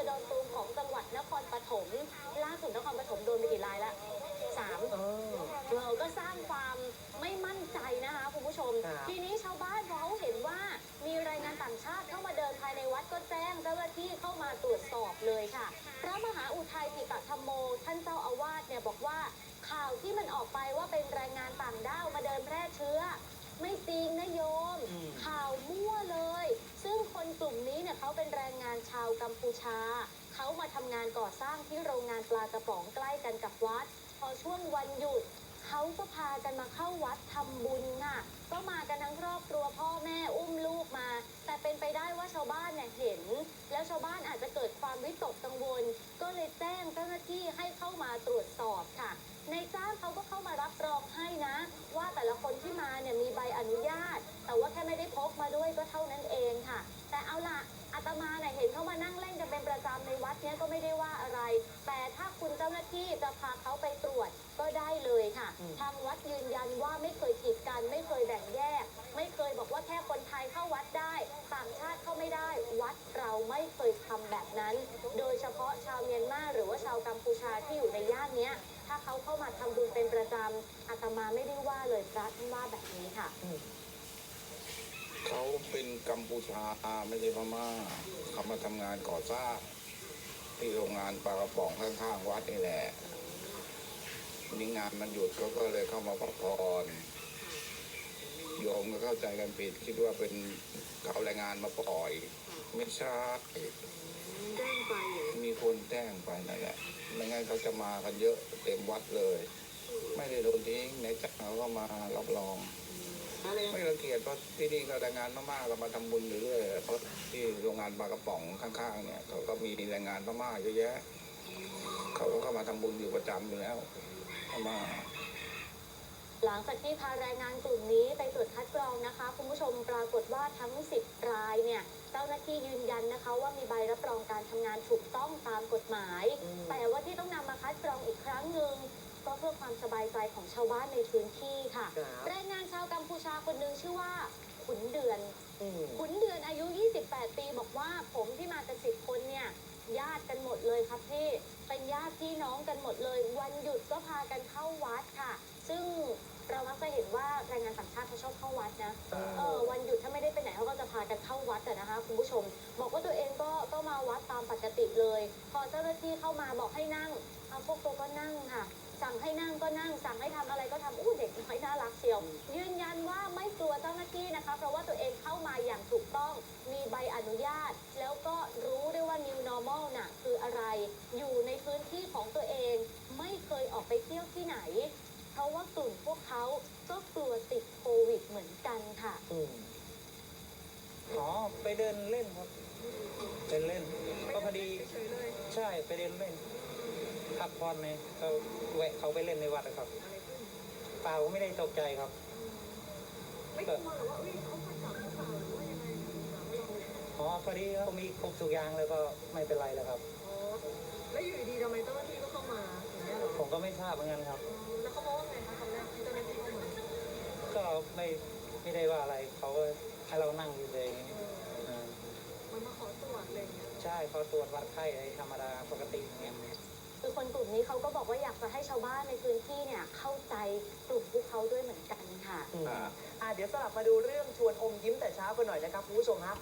อดอนตูมของจังหวัดนครปฐมล่าสุดนครปฐมโดนไปกี่รายละสามเออเราก็สร้างความไม่มั่นใจนะคะคุณผู้ชมครับทีนี้ชาวบ้านพอเขาเห็นว่ามีแรงงานต่างชาติเข้ามาเดินภายในวัดก็แจ้งเจ้าหน้าที่เข้ามาตรวจสอบเลยค่ะ พระมหาอุทัยปิตธรรมโม ท่านเจ้าอาวาสเนี่ยบอกว่าข่าวที่มันออกไปว่าเป็นแรงงานต่างด้าวมาเดินแพร่เชื้อ ไม่จริงนะโยมอืมข่าวมั่วเลย ซึ่งคนกลุ่มนี้ เนี่ยเขาเป็นแรงงานชาวกัมพูชา เขามาทำงานก่อสร้างที่โรงงานปลากระป๋องใกล้กันกับวัด พอช่วงวันหยุดเขาก็พากันมาเข้าวัดทำบุญค่ะ ก็มากันทั้งครอบครัวพ่อแม่อุ้มลูกมา แต่เป็นไปได้ว่าชาวบ้านเนี่ยเห็น แล้วชาวบ้านอาจจะเกิดความวิตกกังวล ก็เลยแจ้งเจ้าหน้าที่ให้เข้ามาตรวจสอบค่ะ ในจ้างเขาก็เข้า ตมาไม่ได้ว่าเลยพระท่านว่าแบบนี้ค่ะอืมเขาเป็นกัมพูชาไม่ใช่พม่าเขามาทำงานก่อสร้างที่โรงงานปลากระป๋องข้างๆวัดนี่แหละนี่งานมันหยุดเขาก็เลยเข้ามาพักผ่อนโยมก็เข้าใจกันผิดคิดว่าเป็นเขาแรงงานมาปล่อย ไม่ใช่แจ้งไปอย่างมีคนแจ้งไปนั่นแหละไม่งั้นเขาจะมากันเยอะเต็มวัดเลย ไม่ได้โดนทิ้งในจักรเขาก็มารับรองอะไรไม่รังเกียจเพราะที่นี่ก็แรงงานพม่าก็มาทำบุญอยู่เรื่อยเพราะที่โรงงานปลากระป๋องข้างๆ เนี่ยเขาก็มีแรงงานพม่าเยอะแยะเขาก็เข้ามาทำบุญอยู่ประจำอยู่แล้วพม่าหลังจากที่พาแรงงานกลุ่มนี้ไปตรวจคัดกรองนะคะ คุณผู้ชมปรากฏว่าทั้ง 10 รายเนี่ยเจ้าหน้าที่ยืนยันนะคะ ว่ามีใบรับรองการทำงานถูกต้องตามกฎหมายอืมแต่ว่าที่ต้องนำมาคัดกรองอีกครั้งหนึ่ง ก็เพื่อความสบายใจของชาวบ้านในพื้นที่ค่ะ ครับแรงงานชาวกัมพูชาคนหนึ่งชื่อว่าขุนเดือน อืมขุนเดือนอายุ 28 ปีบอกว่าผมที่มากันสิบคนเนี่ยญาติกันหมดเลยครับพี่ เป็นญาติพี่น้องกันหมดเลย วันหยุดก็พากันเข้าวัดค่ะ ซึ่งเรามักจะเห็นว่าแรงงานต่างชาติเขาชอบเข้าวัดนะ เอ พากันเข้าวัดอะนะคะคุณผู้ชม บอกว่าตัวเองก็ก็มาวัดตามปกติเลย พอเจ้าหน้าที่เข้ามาบอกให้นั่งเอาพวกตัวก็นั่งค่ะ สั่งให้นั่งก็นั่ง สั่งให้ทำอะไรก็ทำอู้เด็กน้อยน่ารักเชียว ยืนยันว่าไม่กลัวเจ้าหน้าที่นะคะ เพราะว่าตัวเองเข้ามาอย่างถูกต้อง มีใบอนุญาต แล้วก็รู้ด้วยว่า new normal น่ะคืออะไร อยู่ในพื้นที่ของตัวเอง ไม่เคยออกไปเที่ยวที่ไหน เพราะว่ากลุ่มพวกเขาก็กลัวติดโควิดเหมือนกันค่ะ อืมอ๋อ ไป เดินเล่นครับเดินเล่นก็พอดีเฉยๆเลยใช่ไปเดินเล่นพักผ่อนไงก็แวะเขาไปเล่นในวัดอะครับอะไรขึ้นเปล่าไม่ได้ตกใจครับ ไม่กลัวหรอว่าเอ้ยเขามาจับหรือเปล่าหรือว่ายังไงถามเราอ๋อพอดีเขามีครบทุกอย่างแล้วก็ไม่เป็นไรแล้วครับ อ๋อแล้วอยู่ดีๆทำไมเจ้าหน้าที่ก็เข้ามาอย่างเงี้ยเหรอผมก็ไม่ทราบเหมือนกันครับอืมแล้วเขาบอกว่าไงคะคำแรกที่เจ้าหน้าที่เข้ามาก็ไม่ไม่ได้ว่าอะไรเขาก็ให้เรานั่งอยู่เลยอย่างนี้ เออ อ่า มันมาขอตรวจอะไร อย่างเงี้ยใช่เขาตรวจวัดไข้อะไรธรรมดาปกติอย่างเงี้ยคือคนกลุ่มนี้เขาก็บอกว่าอยากจะให้ชาวบ้านในพื้นที่เนี่ยเข้าใจกลุ่มพวกเขาด้วยเหมือนกันค่ะอืมอ่าเดี๋ยวสลับมาดูเรื่องชวนอมยิ้มแต่เช้ากันหน่อยนะครับคุณผู้ชมครับ